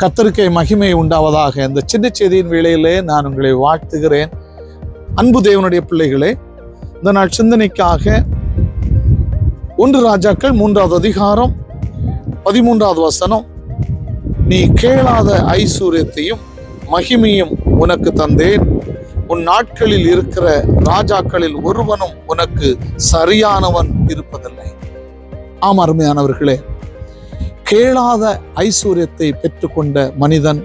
கத்தருக்கை மகிமை உண்டாவதாக இந்த சின்ன செய்தியின் வேளையிலே நான் உங்களை வாழ்த்துகிறேன். அன்பு தேவனுடைய பிள்ளைகளே இந்த நாள் சிந்தனைக்காக ஒன்று ராஜாக்கள் மூன்றாவது அதிகாரம் பதிமூன்றாவது வசனம் நீ கேளாத ஐஸ்வர்யத்தையும் மகிமையும் உனக்கு தந்தேன். உன் நாட்களில் இருக்கிற ராஜாக்களில் ஒருவனும் உனக்கு சரியானவன் இருப்பதில்லை. ஆம் அருமையானவர்களே கேளாத ஐஸ்வர்யத்தை பெற்றுக்கொண்ட மனிதன்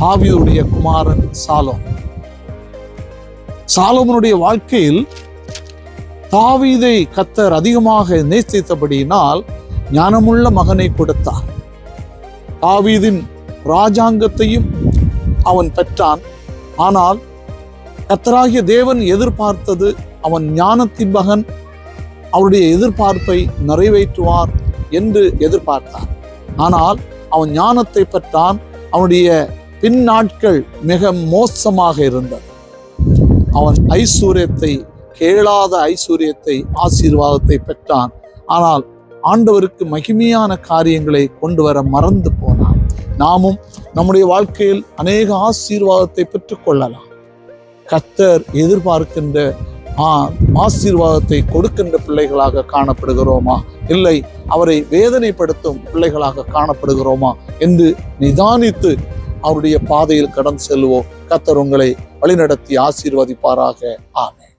தாவியுடைய குமாரன் சாலோம். சாலோமனுடைய வாழ்க்கையில் தாவீதை கத்தர் அதிகமாக நேசித்தபடியினால் ஞானமுள்ள மகனை கொடுத்தார். தாவீதின் ராஜாங்கத்தையும் அவன் பெற்றான். ஆனால் கத்தராகிய தேவன் எதிர்பார்த்தது அவன் ஞானத்தின் மகன் அவருடைய எதிர்பார்ப்பை நிறைவேற்றுவார் என்று எதிர்பார்த்தார் ஆனால் அவன் ஞானத்தை பெற்றான். அவனுடைய பின் நாட்கள் மிக மோசமாக இருந்தது. அவன் ஐஸ்வர்யத்தை கேளாத ஐஸ்வர்யத்தை ஆசீர்வாதத்தை பெற்றான். ஆனால் ஆண்டவருக்கு மகிமையான காரியங்களை கொண்டு வர மறந்து போனான். நாமும் நம்முடைய வாழ்க்கையில் அநேக ஆசீர்வாதத்தை பெற்றுக்கொள்ளலாம் கத்தர் எதிர்பார்க்கின்ற ஆசீர்வாதத்தை கொடுக்கின்ற பிள்ளைகளாக காணப்படுகிறோமா? இல்லை அவரை வேதனைப்படுத்தும் பிள்ளைகளாக காணப்படுகிறோமா? என்று நிதானித்து அவருடைய பாதையில் கடந்து செல்வோம் கத்தர் உங்களை வழிநடத்தி ஆசீர்வதிப்பாராக. ஆமே